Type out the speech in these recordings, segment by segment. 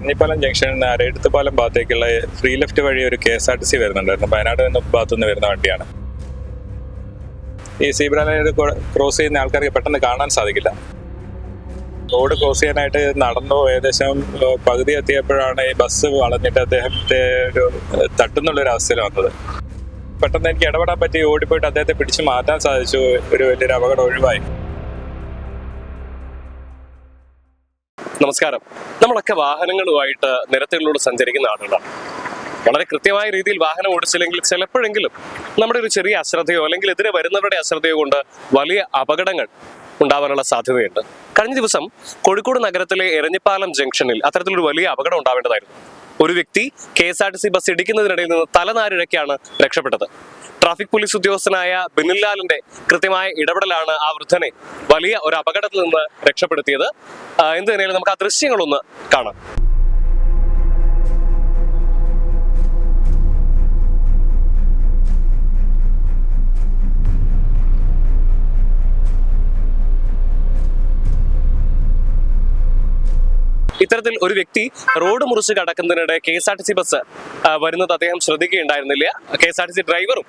Eranhipalam junction പാലം ഭാഗത്തേക്കുള്ള free left വഴി ഒരു K S R T C വരുന്നുണ്ടായിരുന്നു. വയനാട് നിന്ന് ഭാഗത്തു നിന്ന് വരുന്ന വണ്ടിയാണ്. ഈ സീബ്ര ലൈൻ ക്രോസ് ചെയ്യുന്ന ആൾക്കാർക്ക് പെട്ടെന്ന് കാണാൻ സാധിക്കില്ല. റോഡ് ക്രോസ് ചെയ്യാനായിട്ട് നടന്നു ഏകദേശം പകുതി എത്തിയപ്പോഴാണ് ഈ ബസ് വളഞ്ഞിട്ട് അദ്ദേഹത്തെ ഒരു തട്ടുന്നുള്ളൊരു അവസ്ഥയിൽ വന്നത്. പെട്ടെന്ന് എനിക്ക് ഇടപെടാൻ പറ്റി. ഓടിപ്പോയിട്ട് അദ്ദേഹത്തെ പിടിച്ചു മാറ്റാൻ സാധിച്ചു. ഒരു വലിയൊരു അപകടം ഒഴിവായി. നമസ്കാരം. നമ്മളൊക്കെ വാഹനങ്ങളുമായിട്ട് നിരത്തുകളിലൂടെ സഞ്ചരിക്കുന്ന ആളുകളാണ്. വളരെ കൃത്യമായ രീതിയിൽ വാഹനം ഓടിച്ചില്ലെങ്കിൽ ചിലപ്പോഴെങ്കിലും നമ്മുടെ ഒരു ചെറിയ അശ്രദ്ധയോ അല്ലെങ്കിൽ എതിരെ വരുന്നവരുടെ അശ്രദ്ധയോ കൊണ്ട് വലിയ അപകടങ്ങൾ ഉണ്ടാവാനുള്ള സാധ്യതയുണ്ട്. കഴിഞ്ഞ ദിവസം കോഴിക്കോട് നഗരത്തിലെ എരഞ്ഞിപ്പാലം ജംഗ്ഷനിൽ അത്തരത്തിലൊരു വലിയ അപകടം ഉണ്ടാവേണ്ടതായിരുന്നു. ഒരു വ്യക്തി K S R T C bus ഇടിക്കുന്നതിനിടയിൽ നിന്ന് തലനാരിഴയ്ക്കാണ് രക്ഷപ്പെട്ടത്. ട്രാഫിക് പോലീസ് ഉദ്യോഗസ്ഥനായ ബിനിൽലാലിന്റെ കൃത്യമായ ഇടപെടലാണ് ആ വൃദ്ധനെ വലിയ ഒരു അപകടത്തിൽ നിന്ന് രക്ഷപ്പെടുത്തിയത്. എന്ത് തന്നെയാലും നമുക്ക് ആ ദൃശ്യങ്ങളൊന്ന് കാണാം. ഇത്തരത്തിൽ ഒരു വ്യക്തി റോഡ് മുറിച്ച് കടക്കുന്നതിനിടെ K S R T C bus വരുന്നത് അദ്ദേഹം ശ്രദ്ധിക്കുകയുണ്ടായിരുന്നില്ല. K S R T C ഡ്രൈവറും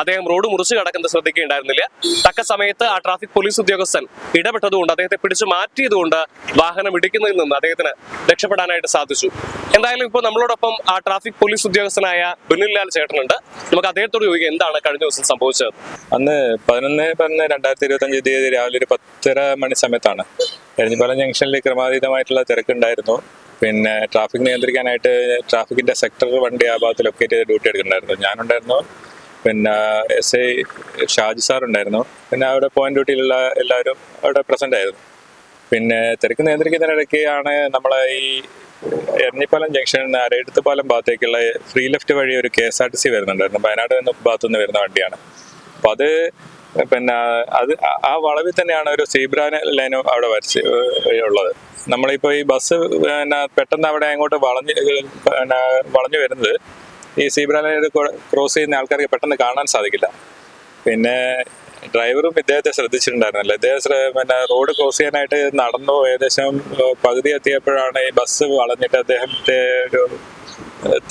അദ്ദേഹം റോഡ് മുറിച്ച് കടക്കുന്നത് ശ്രദ്ധിക്കുകയുണ്ടായിരുന്നില്ല. തക്ക സമയത്ത് ആ ട്രാഫിക് പോലീസ് ഉദ്യോഗസ്ഥൻ ഇടപെട്ടതുകൊണ്ട് അദ്ദേഹത്തെ പിടിച്ചു മാറ്റിയതുകൊണ്ട് വാഹനം ഇടിക്കുന്നതിൽ നിന്ന് അദ്ദേഹത്തിന് രക്ഷപ്പെടാനായിട്ട് സാധിച്ചു. എന്തായാലും ഇപ്പോൾ നമ്മളോടൊപ്പം ആ ട്രാഫിക് പോലീസ് ഉദ്യോഗസ്ഥനായ ബുനിൽലാൽ ചേട്ടനുണ്ട്. നമുക്ക് അദ്ദേഹത്തോട് ചോദിക്കുക എന്താണ് കഴിഞ്ഞ ദിവസം സംഭവിച്ചത്? അന്ന് പതിനൊന്ന് പതിനൊന്ന് രണ്ടായിരത്തി ഇരുപത്തി അഞ്ച് തീയതി രാവിലെ ഒരു പത്തര മണി സമയത്താണ് എരഞ്ഞിപ്പാലം ജംഗ്ഷനിൽ ക്രമാതീതമായിട്ടുള്ള തിരക്കുണ്ടായിരുന്നു. പിന്നെ ട്രാഫിക് നിയന്ത്രിക്കാനായിട്ട് ട്രാഫിക്കിന്റെ സെക്ടർ വണ്ടി ആ ഭാഗത്ത് ലൊക്കേറ്റ് ചെയ്ത് ഡ്യൂട്ടി എടുക്കുന്നുണ്ടായിരുന്നു. ഞാനുണ്ടായിരുന്നു. പിന്നെ എസ് ഐ ഷാജി സാർ ഉണ്ടായിരുന്നു. പിന്നെ അവിടെ പോയിന്റ് ഡ്യൂട്ടിയിലുള്ള എല്ലാവരും അവിടെ പ്രസന്റ് ആയിരുന്നു. പിന്നെ തിരക്ക് നിയന്ത്രിക്കുന്നതിനിടയ്ക്ക് ആണ് നമ്മളെ ഈ എരഞ്ഞിപ്പാലം ജംഗ്ഷൻ അരയെടുത്തുപാലം ഭാഗത്തേക്കുള്ള ഫ്രീ ലെഫ്റ്റ് വഴി ഒരു K S R T C വരുന്നുണ്ടായിരുന്നു. വയനാട് നിന്ന് നിന്ന് വരുന്ന വണ്ടിയാണ്. അപ്പൊ അത് പിന്നെ അത് ആ- വളവിൽ തന്നെയാണ് ഒരു സീബ്ര ലൈനും അവിടെ വരച്ച് ഉള്ളത്. നമ്മളിപ്പോ ഈ ബസ് പിന്നെ പെട്ടെന്ന് അവിടെ അങ്ങോട്ട് വളഞ്ഞ് പിന്നെ വളഞ്ഞു വരുന്നത് ഈ സീബ്ര ലൈൻ ക്രോസ് ചെയ്യുന്ന ആൾക്കാർക്ക് പെട്ടെന്ന് കാണാൻ സാധിക്കില്ല. പിന്നെ ഡ്രൈവറും ഇദ്ദേഹത്തെ ശ്രദ്ധിച്ചിട്ടുണ്ടായിരുന്നില്ല. ഇദ്ദേഹം പിന്നെ റോഡ് ക്രോസ് ചെയ്യാനായിട്ട് നടന്നു ഏകദേശം പകുതി എത്തിയപ്പോഴാണ് ഈ ബസ് വളഞ്ഞിട്ട് അദ്ദേഹത്തെ ഒരു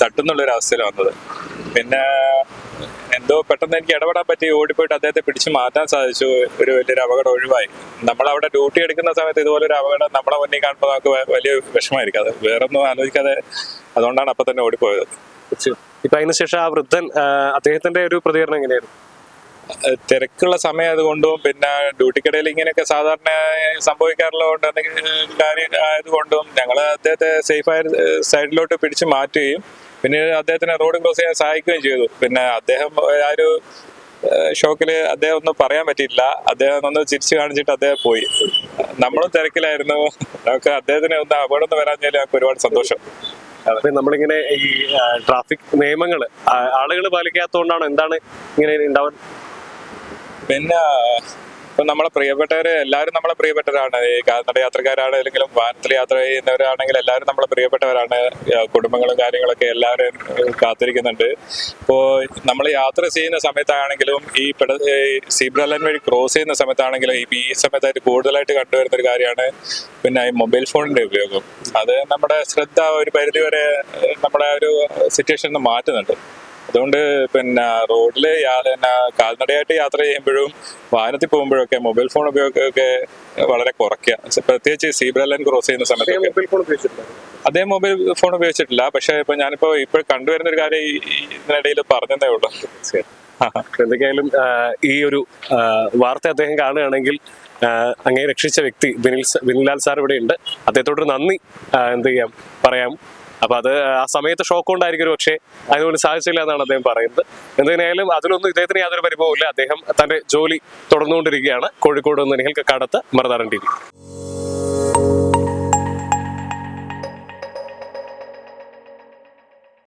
തട്ടുന്നുള്ളൊരു അവസ്ഥയിൽ വന്നത്. പിന്നെ എന്തോ പെട്ടെന്ന് എനിക്ക് ഇടപെടാൻ പറ്റി ഓടിപ്പോയിട്ട് അദ്ദേഹത്തെ പിടിച്ചു മാറ്റാൻ സാധിച്ചു. ഒരു വലിയൊരു അപകടം ഒഴിവായി. നമ്മൾ അവിടെ ഡ്യൂട്ടി എടുക്കുന്ന സമയത്ത് ഇതുപോലൊരു അപകടം നമ്മളെ മുന്നിൽ കാണുമ്പോൾ നമുക്ക് വലിയ വിഷമമായിരിക്കും. അത് വേറെ ഒന്നും ആലോചിക്കാതെ അതുകൊണ്ടാണ് അപ്പൊ തന്നെ ഓടിപ്പോയത്. ഇപ്പൊ അതിനുശേഷം ആ വൃദ്ധൻ അദ്ദേഹത്തിന്റെ ഒരു പ്രതികരണം എങ്ങനെയായിരുന്നു? തിരക്കുള്ള സമയം അതുകൊണ്ടും പിന്നെ ഡ്യൂട്ടിക്കിടയിൽ ഇങ്ങനെയൊക്കെ സാധാരണ സംഭവിക്കാറുള്ളതുകൊണ്ട് എന്തെങ്കിലും കാര്യം ആയതുകൊണ്ടും ഞങ്ങൾ അദ്ദേഹത്തെ സേഫായ സൈഡിലോട്ട് പിടിച്ചു മാറ്റുകയും പിന്നെ അദ്ദേഹത്തിനെ റോഡ് ക്രോസ് ചെയ്യാൻ സഹായിക്കുകയും ചെയ്തു. പിന്നെ അദ്ദേഹം ആ ഒരു ഷോക്കിൽ അദ്ദേഹം ഒന്നും പറയാൻ പറ്റിയില്ല അദ്ദേഹം ഒന്ന് ചിരിച്ചു കാണിച്ചിട്ട് അദ്ദേഹം പോയി. നമ്മളും തിരക്കിലായിരുന്നു. നമുക്ക് അദ്ദേഹത്തിന് ഒന്ന് അപകടം ഒന്ന് വരാഞ്ഞാൽ ഞങ്ങൾക്ക് ഒരുപാട് സന്തോഷം. നമ്മളിങ്ങനെ ഈ ട്രാഫിക് നിയമങ്ങൾ ആളുകൾ പാലിക്കാത്തതുകൊണ്ടാണ് എന്താണ് ഇങ്ങനെ ഉണ്ടാവാൻ പിന്നെ ഇപ്പൊ നമ്മളെ പ്രിയപ്പെട്ടവര് എല്ലാവരും നമ്മളെ പ്രിയപ്പെട്ടവരാണ്. ഈ കാൽനട യാത്രക്കാരാണ് അല്ലെങ്കിലും വാഹനത്തിൽ യാത്ര ചെയ്യുന്നവരാണെങ്കിൽ എല്ലാവരും നമ്മളെ പ്രിയപ്പെട്ടവരാണ്. കുടുംബങ്ങളും കാര്യങ്ങളൊക്കെ എല്ലാവരും കാത്തിരിക്കുന്നുണ്ട്. ഇപ്പോ നമ്മൾ യാത്ര ചെയ്യുന്ന സമയത്താണെങ്കിലും ഈ പെട സീബ്ര ലൈൻ വഴി ക്രോസ് ചെയ്യുന്ന സമയത്താണെങ്കിലും ഈ സമയത്തായിട്ട് കൂടുതലായിട്ട് കണ്ടുവരുന്ന ഒരു കാര്യമാണ് പിന്നെ ഈ മൊബൈൽ ഫോണിന്റെ ഉപയോഗം. അത് നമ്മുടെ ശ്രദ്ധ ഒരു പരിധി വരെ നമ്മുടെ ഒരു സിറ്റുവേഷൻ മാറ്റുന്നുണ്ട്. അതുകൊണ്ട് പിന്നെ റോഡിൽ കാൽനടയായിട്ട് യാത്ര ചെയ്യുമ്പോഴും വാഹനത്തിൽ പോകുമ്പോഴൊക്കെ മൊബൈൽ ഫോൺ ഉപയോഗമൊക്കെ വളരെ കുറയ്ക്കുക. പ്രത്യേകിച്ച് സീബ്ര ലൈൻ ക്രോസ് ചെയ്യുന്ന സമയത്ത് അദ്ദേഹം മൊബൈൽ ഫോൺ ഉപയോഗിച്ചിട്ടില്ല. പക്ഷെ ഇപ്പൊ ഞാനിപ്പോ ഇപ്പോൾ കണ്ടുവരുന്ന ഒരു കാര്യം ഇതിനിടയിൽ പറഞ്ഞതേ ഉള്ളൂ. എന്തൊക്കെയായാലും ഈ ഒരു വാർത്ത അദ്ദേഹം കാണുകയാണെങ്കിൽ അങ്ങനെ അങ്ങേ രക്ഷിച്ച വ്യക്തി ബിനിൽ ബിനിലാൽ സാർ ഇവിടെ ഉണ്ട് അദ്ദേഹത്തോട് നന്ദി എന്ത് ചെയ്യാം പറയാം. അപ്പൊ അത് ആ സമയത്ത് ഷോക്ക് ഉണ്ടായിരിക്കും പക്ഷേ അതിനൊന്നും സാധിച്ചില്ല എന്നാണ് അദ്ദേഹം പറയുന്നത്. എന്തിനായാലും അതിലൊന്നും ഇദ്ദേഹത്തിന് യാതൊരു പരിഭവമില്ല അദ്ദേഹം തന്റെ ജോലി തുടർന്നുകൊണ്ടിരിക്കുകയാണ്. കോഴിക്കോട് നിന്ന് നിങ്ങൾക്ക് കടത്ത് മറുതാരൻ ടി